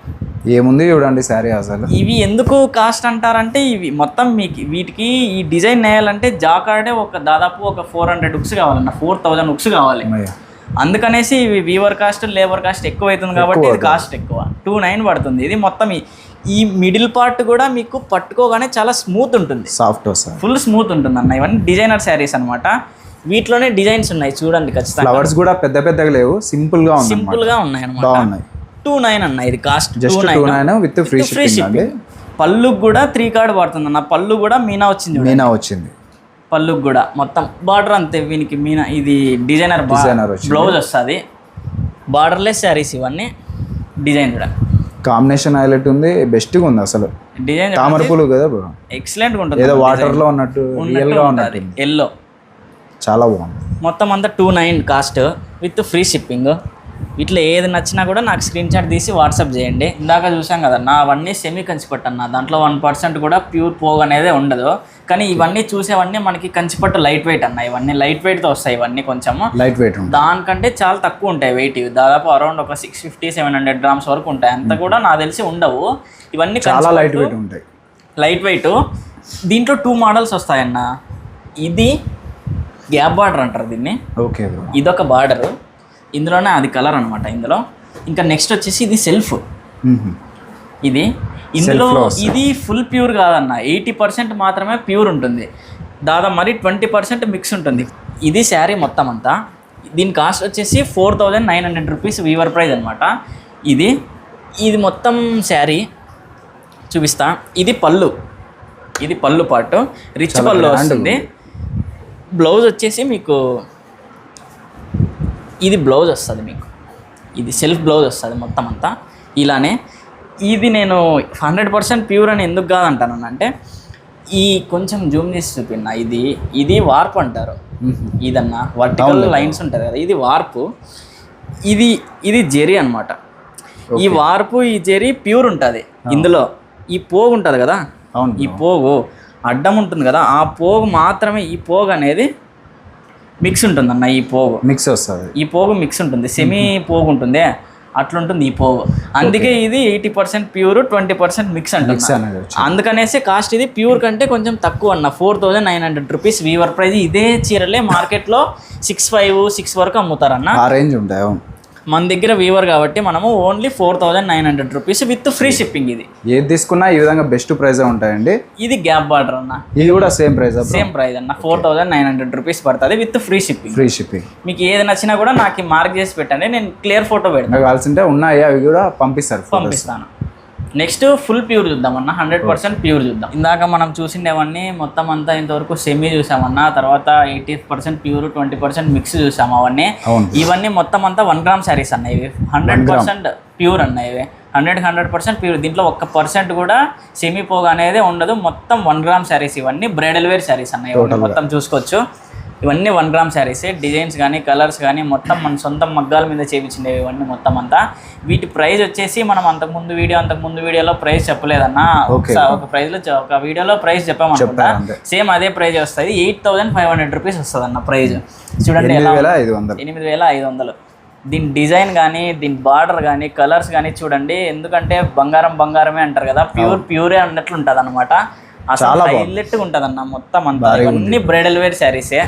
ఏముంది చూడండి శారీ అసలు. ఇవి ఎందుకు కాస్ట్ అంటారంటే ఇవి మొత్తం మీకు వీటికి ఈ డిజైన్ నేయాలంటే జాకార్డే ఒక దాదాపు ఒక ఫోర్ హండ్రెడ్ ఉక్స్ కావాలన్న ఫోర్ థౌజండ్ ఉక్స్ కావాలి. అందుకనేసి ఇవి వీవర్ కాస్ట్ లేబర్ కాస్ట్ ఎక్కువ అవుతుంది కాబట్టి ఇది కాస్ట్ ఎక్కువ. టూ నైన్ పడుతుంది. ఇది మొత్తం ఈ- మిడిల్ పార్ట్ కూడా మీకు పట్టుకోగానే చాలా స్మూత్ ఉంటుంది. సాఫ్ట్ ఫుల్ స్మూత్ ఉంటుంది అన్న ఇవన్నీ డిజైనర్ శారీస్ అన్నమాట. వీటిలోనే డిజైన్స్ ఉన్నాయి చూడండి ఖచ్చితంగా. ఫ్లవర్స్ కూడా పెద్ద పెద్దగా లేవు సింపుల్గా సింపుల్గా ఉన్నాయి అనమాట టూ నైన్ అన్న ఇది cost just two nine with free free shipping పళ్ళుకి కూడా త్రీ కార్డ్ పడుతుంది అన్న పళ్ళు కూడా మీనా వచ్చింది. మీనా వచ్చింది. పళ్ళుకి కూడా మొత్తం బార్డర్ అంతే వీనికి మీనా ఇది డిజైనర్. బ్లౌజ్ వస్తుంది. బార్డర్లెస్ శారీస్ ఇవన్నీ. డిజైన్ కూడా. కాంబినేషన్ హైలైట్ ఉంది బెస్ట్గా ఉంది అసలు. డిజైన్ తామర పూలు కదా బ్రో. ఎక్సలెంట్ ఉంటుంది ఏదో వాటర్లో ఉన్నట్టు గా ఉన్నట్టు. ఎల్లో చాలా బాగుంది. మొత్తం అంతా two nine cost with free shipping ఇట్లా ఏది నచ్చినా కూడా నాకు స్క్రీన్ షాట్ తీసి వాట్సాప్ చేయండి. ఇందాక చూసాం కదా నా అవన్నీ సెమీ కంచిపట్టు అన్న దాంట్లో వన్ పర్సెంట్ కూడా ప్యూర్ పోగ్ అనేది ఉండదు. కానీ ఇవన్నీ చూసేవన్నీ మనకి కంచిపట్టు లైట్ వెయిట్ అన్న. ఇవన్నీ లైట్ వెయిట్తో వస్తాయి ఇవన్నీ కొంచెము. లైట్ వెయిట్ దానికంటే చాలా తక్కువ ఉంటాయి వెయిట్ ఇవి. దాదాపు అరౌండ్ ఒక six fifty seven hundred grams వరకు ఉంటాయి. అంత కూడా నాకు తెలిసి ఉండవు. ఇవన్నీ చాలా లైట్ వెయిట్ ఉంటాయి. లైట్ వెయిట్ దీంట్లో టూ మోడల్స్ వస్తాయన్న. ఇది గ్యాప్ బార్డర్ అంటారు దీన్ని. ఓకే ఇదొక బార్డర్ ఇందులోనే అది కలర్ అనమాట ఇందులో. ఇంకా నెక్స్ట్ వచ్చేసి ఇది సెల్ఫ్ ఇది. ఇందులో. ఇది ఫుల్ ప్యూర్ కాదన్న. ఎయిటీ పర్సెంట్ మాత్రమే ప్యూర్ ఉంటుంది. దాదాపు మరి ట్వంటీ పర్సెంట్ మిక్స్ ఉంటుంది. ఇది శారీ మొత్తం అంతా. దీని కాస్ట్ వచ్చేసి four thousand nine hundred rupees weaver price అనమాట ఇది. ఇది మొత్తం శారీ. చూపిస్తా. ఇది పళ్ళు. ఇది పళ్ళు పాటు రిచ్ పళ్ళు వస్తుంది. బ్లౌజ్ వచ్చేసి మీకు ఇది బ్లౌజ్ వస్తుంది మీకు. ఇది సెల్ఫ్ బ్లౌజ్ వస్తుంది మొత్తం అంతా. ఇలానే ఇది నేను హండ్రెడ్ పర్సెంట్ ప్యూర్ అని ఎందుకు కాదంటాను అంటే ఈ కొంచెం జూమ్ చేసి చూపిన ఇది ఇది వార్పు అంటారు. ఇదన్నా వర్టికల్ లైన్స్ ఉంటుంది కదా ఇది వార్పు. ఇది ఇది జెరీ అన్నమాట. ఈ వార్పు ఈ జెరీ ప్యూర్ ఉంటుంది ఇందులో. ఈ పోగు ఉంటుంది కదా? అవును. ఈ పోగు. అడ్డం ఉంటుంది కదా ఆ పోగు మాత్రమే ఈ పోగు అనేది మిక్స్ ఉంటుంది అన్న ఈ పోగు. మిక్స్ వస్తుంది. ఈ పోగు మిక్స్ ఉంటుంది. సెమీ పోగు ఉంటుంది? అట్లుంటుంది ఈ పోగు. అందుకే ఇది eighty percent pure twenty percent mix mix అంటుంది అందుకనేసి కాస్ట్ ఇది ప్యూర్ కంటే కొంచెం తక్కువ అన్న. Four thousand nine hundred rupees weaver price ఇదే చీరలే మార్కెట్లో సిక్స్ ఫైవ్ సిక్స్ వరకు అమ్ముతారన్న. ఆ రేంజ్ ఉంటాయి మన దగ్గర వీవర్ కాబట్టి మనము only four thousand nine hundred rupees with free shipping ఇది. ఏది తీసుకున్నా ఈ విధంగా బెస్ట్ ప్రైస్ ఉంటాయండి? ఇది గ్యాప్ బార్డర్ అన్న. ఇది కూడా సేమ్ ప్రైస్ సేమ్ ప్రైస్ అన్న. Four thousand nine hundred rupees పడుతుంది with free shipping free shipping మీకు ఏది నచ్చినా కూడా నాకు మార్క్ చేసి పెట్టండి. నేను క్లియర్ ఫోటో పెడతాను. కావాల్సింటే ఉన్నాయి అవి కూడా పంపిస్తారు. పంపిస్తాను. నెక్స్ట్ ఫుల్ ప్యూర్ చూద్దాం అన్న హండ్రెడ్ పర్సెంట్ ప్యూర్ చూద్దాం. ఇందాక మనం చూసిండేవన్నీ మొత్తం అంతా ఇంతవరకు సెమీ చూసామన్న తర్వాత eighty percent pure twenty percent mix చూసాము అవన్నీ. అవును. ఇవన్నీ మొత్తం అంతా వన్ గ్రామ్ శారీస్ అన్న ఇవి. హండ్రెడ్ పర్సెంట్ ప్యూర్ అన్న ఇవి. హండ్రెడ్ హండ్రెడ్ పర్సెంట్ ప్యూర్ దీంట్లో ఒక్క పర్సెంట్ కూడా సెమీ పోగా అనేది ఉండదు. మొత్తం వన్ గ్రామ్ శారీస్ ఇవన్నీ. బ్రైడల్ వేర్ శారీస్ అన్న ఇవన్నీ మొత్తం చూసుకోవచ్చు. ఇవన్నీ వన్ గ్రామ్ శారీస్ డిజైన్స్ కానీ కలర్స్ కానీ మొత్తం మన సొంత మగ్గాల మీద చేపించినవి ఇవన్నీ మొత్తం అంతా. వీటి ప్రైస్ వచ్చేసి మనం అంతకుముందు వీడియో అంతకుముందు వీడియోలో ప్రైస్ చెప్పలేదన్నా. ఒక ప్రైస్లో చె- ఒక వీడియోలో ప్రైస్ చెప్పామనుకుంటా. అంతే. సేమ్ అదే ప్రైస్ వస్తుంది. Eight thousand five hundred rupees వస్తుంది అన్న ప్రైస్ చూడండి ఎనిమిది వేల ఐదు వందలు. దీని డిజైన్ కానీ దీని బార్డర్ కానీ కలర్స్ కానీ చూడండి. ఎందుకంటే బంగారం బంగారమే అంటారు కదా. ప్యూర్ ప్యూరే అన్నట్లు ఉంటుంది అనమాట అసలు హైలెట్ ఉంటుంది అన్న మొత్తం అంతా. ఇవన్నీ బ్రైడల్ వేర్ శారీసే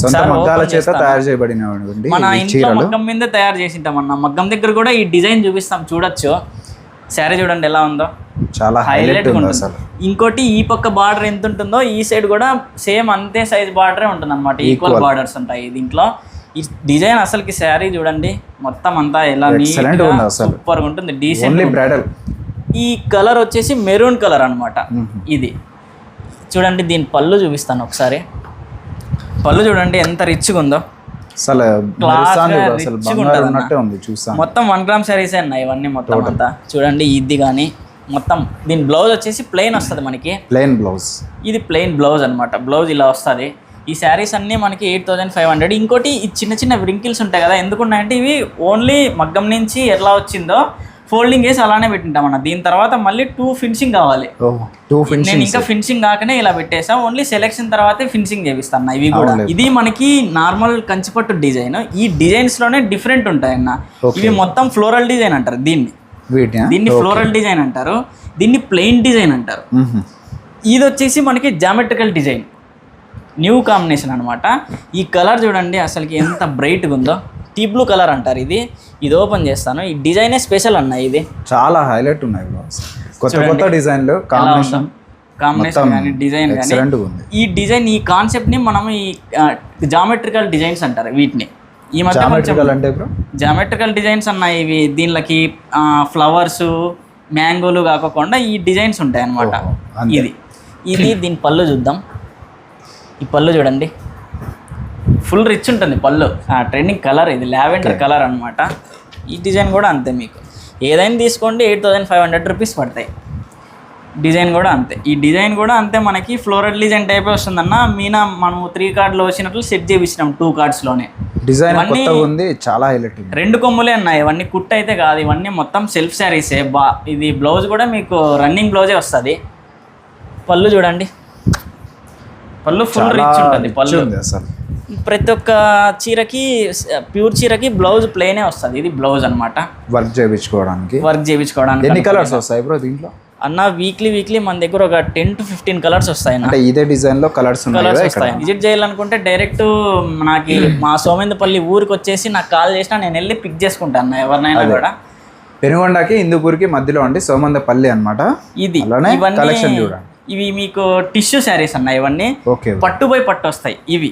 సొంత మగ్గాల చేత తయారు చేయబడినవండి మన ఇవి ఇంట్లో మగ్గం మీద తయారు చేసింటాం అన్న. మగ్గం దగ్గర కూడా ఈ డిజైన్ చూపిస్తాం చూడొచ్చు. శారీ చూడండి ఎలా ఉందో. చాలా హైలైట్ అసలు. ఇంకోటి ఈ పక్క బార్డర్ ఎంత ఉంటుందో ఈ సైడ్ కూడా సేమ్ అంతే సైజ్ బార్డరే ఉంటుంది అనమాట ఈక్వల్ బార్డర్స్ ఉంటాయి దీంట్లో. ఈ డిజైన్ అసలుకి శారీ చూడండి. మొత్తం అంతా ఎలా. సూపర్గా ఉంటుంది. డీసెంట్ బ్రైడల్ ఈ కలర్ వచ్చేసి మెరూన్ కలర్ అన్నమాట. ఇది. చూడండి దీని పళ్ళు చూపిస్తాను ఒకసారి. పళ్ళు చూడండి ఎంత రిచ్గా ఉందో. అసలు అసలు బంగారం. ఉన్నట్టే ఉంది చూసాను. మొత్తం వన్ గ్రామ్ శారీసే ఉన్నాయి ఇవన్నీ మొత్తం అంతా. చూడండి ఇది కానీ మొత్తం. దీని బ్లౌజ్ వచ్చేసి ప్లెయిన్ వస్తుంది మనకి. ప్లెయిన్ బ్లౌజ్ ఇది ప్లెయిన్ బ్లౌజ్ అనమాట బ్లౌజ్ ఇలా వస్తుంది. ఈ శారీస్ అన్నీ మనకి ఎయిట్ థౌజండ్ ఫైవ్ హండ్రెడ్ ఇంకోటి ఈ చిన్న చిన్న వ్రింకిల్స్ ఉంటాయి కదా ఎందుకున్నాయంటే ఇవి ఓన్లీ మగ్గం నుంచి ఎట్లా వచ్చిందో ఫోల్డింగ్ వేసి అలానే పెట్టింటాం అన్న. దీని తర్వాత మళ్ళీ టూ ఫినిషింగ్ కావాలి. టూ నేను ఫినిషింగ్ ఇంకా ఫినిషింగ్ కాకనే ఇలా పెట్టేసా. ఓన్లీ సెలెక్షన్ తర్వాతే ఫినిషింగ్ చేపిస్తాను ఇవి కూడా. ఇది మనకి నార్మల్ కంచిపట్టు డిజైన్. ఈ డిజైన్స్లోనే డిఫరెంట్ ఉంటాయి అన్న. ఇవి మొత్తం ఫ్లోరల్ డిజైన్ అంటారు దీన్ని. దీన్ని ఫ్లోరల్ డిజైన్ అంటారు. దీన్ని ప్లెయిన్ డిజైన్ అంటారు. ఇది వచ్చేసి మనకి జామెట్రికల్ డిజైన్ న్యూ కాంబినేషన్ అనమాట ఈ కలర్ చూడండి అసలుకి ఎంత బ్రైట్గా ఉందో. టీ బ్లూ కలర్ అంటారు ఇది. ఇది ఓపెన్ చేస్తాను. ఈ డిజైనే స్పెషల్ అన్న ఇది. చాలా హైలైట్ ఉన్నాయి బ్రో కొత్త కొత్త డిజైన్లు కాంబినేషన్ కాంబినేషన్ కానీ డిజైన్ కానీ. ఈ డిజైన్ ఈ కాన్సెప్ట్ని మనం ఈ జామెట్రికల్ డిజైన్స్ అంటారు వీటిని. ఈ మధ్య కొంచెం జామెట్రికల్ అంటే బ్రో జామెట్రికల్ డిజైన్స్ అన్నాయి ఇవి. దీనిలోకి ఫ్లవర్స్ మ్యాంగోలు కాకుండా ఈ డిజైన్స్ ఉంటాయి అన్నమాట. ఇది. ఇది దీని పళ్ళు చూద్దాం. ఈ పళ్ళు చూడండి. ఫుల్ రిచ్ ఉంటుంది పళ్ళు. ట్రెండింగ్ కలర్ ఇది లావెండర్ కలర్ అన్నమాట. ఈ డిజైన్ కూడా అంతే మీకు. ఏదైనా తీసుకోండి eight thousand five hundred rupees పడతాయి. డిజైన్ కూడా అంతే. ఈ డిజైన్ కూడా అంతే మనకి ఫ్లోరల్ డిజైన్ టైప్ వస్తుందన్న. మీనా మనము త్రీ కార్డులో వచ్చినట్లు సెట్ చేపించినాం టూ కార్డ్స్లోనే డిజైన్ ఉంది చాలా హైలైట్ రెండు కొమ్ములే ఉన్నాయి ఇవన్నీ కుట్ అయితే కాదు. ఇవన్నీ మొత్తం సెల్ఫ్ శారీసే బా ఇది బ్లౌజ్ కూడా మీకు రన్నింగ్ బ్లౌజే వస్తుంది. పళ్ళు చూడండి. పళ్ళు ఫుల్ రిచ్ ఉంటుంది పళ్ళు. అసలు. ప్రతి ఒక్క చీరకి ప్యూర్ చీరకి బ్లౌజ్ ప్లేనే వస్తుంది. ఇది బ్లౌజ్ అన్నమాట. వర్క్ చేయించుకోవడానికి. వర్క్ చేయించుకోవడానికి ఎన్ని కలర్స్ వస్తాయి బ్రో దీంట్లో? అన్న వీక్లీ వీక్లీ మన దగ్గర ఒక టెన్ టు ఫిఫ్టీన్ కలర్స్ వస్తాయి అన్న. అంటే ఇదే డిజైన్లో కలర్స్ ఉన్నాయి కలర్స్ వస్తాయి. విజిట్ చేయాలనుకుంటే డైరెక్ట్ నాకు మా సోమేంద్రపల్లి ఊరికి వచ్చేసి నాకు కాల్ చేసినా నేను వెళ్ళి పిక్ చేసుకుంటాను ఎవరినైనా కూడా. పెనుగొండకి ఇందుపూర్కి మధ్యలో అండి సోమందపల్లి అన్నమాట. ఇది. కలెక్షన్ చూడండి. ఇవి మీకు టిష్యూ శారీస్ అన్న ఇవన్నీ. పట్టు బై పట్టు వస్తాయి. ఇవి.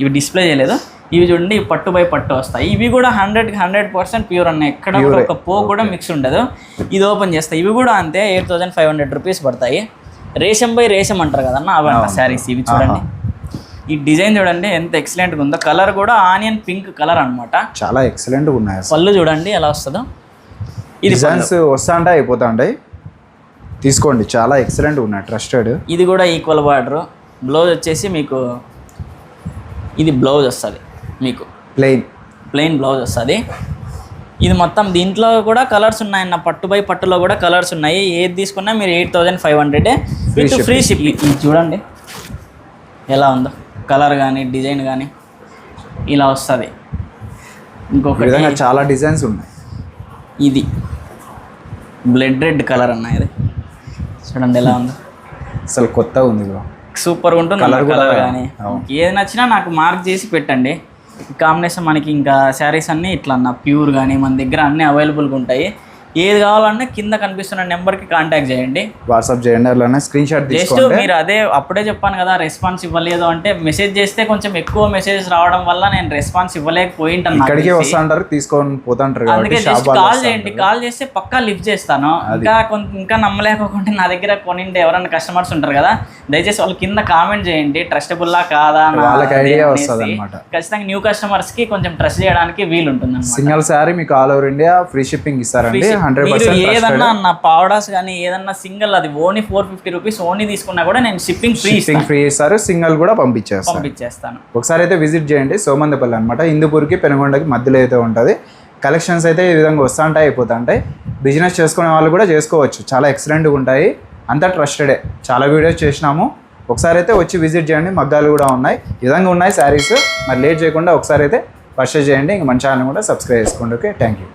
ఇవి డిస్ప్లే చేయలేదు. ఇవి చూడండి పట్టు బై పట్టు వస్తాయి. ఇవి కూడా హండ్రెడ్ హండ్రెడ్ పర్సెంట్ ప్యూర్ అన్న ఎక్కడ కూడా ఒక పో కూడా మిక్స్ ఉండదు. ఇది ఓపెన్ చేస్తాయి. ఇవి కూడా అంతే eight thousand five hundred rupees పడతాయి. రేషం బై రేషం అంటారు కదన్న అవంట శారీస్ ఇవి చూడండి. ఈ డిజైన్ చూడండి ఎంత ఎక్సలెంట్గా ఉందో. కలర్ కూడా ఆనియన్ పింక్ కలర్ అన్నమాట. చాలా ఎక్సలెంట్గా ఉన్నాయి పళ్ళు చూడండి ఎలా వస్తుందో. ఇది డిజైన్స్ వస్తా అంటే అయిపోతా ఉంటాయి తీసుకోండి. చాలా ఎక్సలెంట్ ఉన్నాయి ట్రస్టెడ్. ఇది కూడా ఈక్వల్ బార్డర్. బ్లౌజ్ వచ్చేసి మీకు ఇది బ్లౌజ్ వస్తుంది మీకు. ప్లెయిన్. ప్లెయిన్ బ్లౌజ్ వస్తుంది. ఇది మొత్తం దీంట్లో కూడా కలర్స్ ఉన్నాయన్న పట్టు బై పట్టులో కూడా కలర్స్ ఉన్నాయి. ఏది తీసుకున్నా మీరు eight thousand five hundred with free ship ఇది చూడండి. ఎలా ఉందో. కలర్ కానీ డిజైన్ కానీ ఇలా వస్తుంది. ఈ ఇంకొకటి విధంగా చాలా డిజైన్స్ ఉన్నాయి. ఇది. బ్లడ్ రెడ్ కలర్ అన్న ఇది. చూడండి ఎలా ఉందో? అసలు కొత్తగా ఉంది బ్రో సూపర్ ఉంటుంది కలర్ కానీ. ఏది నచ్చినా నాకు మార్క్ చేసి పెట్టండి. కాంబినేషన్ మనకి ఇంకా శారీస్ అన్నీ ఇట్లా అన్న ప్యూర్ కానీ మన దగ్గర అన్నీ అవైలబుల్గా ఉంటాయి. ఏది కావాలన్నా కింద కనిపిస్తున్న నెంబర్కి కాంటాక్ట్ చేయండి వాట్సాప్ చేయండి అలానే స్క్రీన్ షాట్ జస్ట్ మీరు అదే అప్పుడే చెప్పాను కదా రెస్పాన్స్ ఇవ్వలేదు అంటే మెసేజ్ చేస్తే కొంచెం ఎక్కువ మెసేజ్ రావడం వల్ల నేను రెస్పాన్స్ ఇవ్వలేకపోయి ఉంటాను నాకు ఇక్కడికే తెలిసి. వస్తా అంటారు తీసుకొని పోతుంటారు అందుకే జస్ట్ కాల్ చేయండి. కాల్ చేస్తే పక్కా లిఫ్ట్ చేస్తాను ఇంకా కొంత ఇంకా నమ్మలేకపోతే నా దగ్గర కొనిండే ఎవరైనా కస్టమర్స్ ఉంటారు కదా దయచేసి వాళ్ళు కింద కామెంట్ చేయండి ట్రస్టబుల్లా కాదా. ఖచ్చితంగా న్యూ కస్టమర్స్కి కొంచెం ట్రస్ట్ చేయడానికి వీలు ఉంటుంది సింగల్ శారీ మీకు all over India free shipping ఇస్తారండి హండ్రెడ్ పర్సెంట్ ఏదన్నా నా పౌడర్స్ కానీ ఏదన్నా సింగిల్ అది only four fifty rupees only తీసుకున్నా కూడా నేను షిప్పింగ్ ఫ్రీ షిప్పింగ్ ఫ్రీ ఇస్తారు సింగల్ కూడా పంపించేస్తారు. పంపించేస్తాను. ఒకసారి అయితే విజిట్ చేయండి సోమందపల్లి అనమాట హిందూపూర్కి పెనుగొండకి మధ్యలో అయితే ఉంటుంది. కలెక్షన్స్ అయితే ఈ విధంగా వస్తూ ఉంటాయి అయిపోతూ ఉంటాయి బిజినెస్ చేసుకునే వాళ్ళు కూడా చేసుకోవచ్చు. చాలా ఎక్సలెంట్గా ఉంటాయి. అంతా ట్రస్టెడే చాలా వీడియోస్ చేసినాము. ఒకసారి అయితే వచ్చి విజిట్ చేయండి మగ్గాలు కూడా ఉన్నాయి. ఈ విధంగా ఉన్నాయి శారీస్ మరి లేట్ చేయకుండా ఒకసారి అయితే పర్చేజ్ చేయండి. ఇంక మన ఛానల్ కూడా సబ్స్క్రైబ్ చేసుకోండి. Okay thank you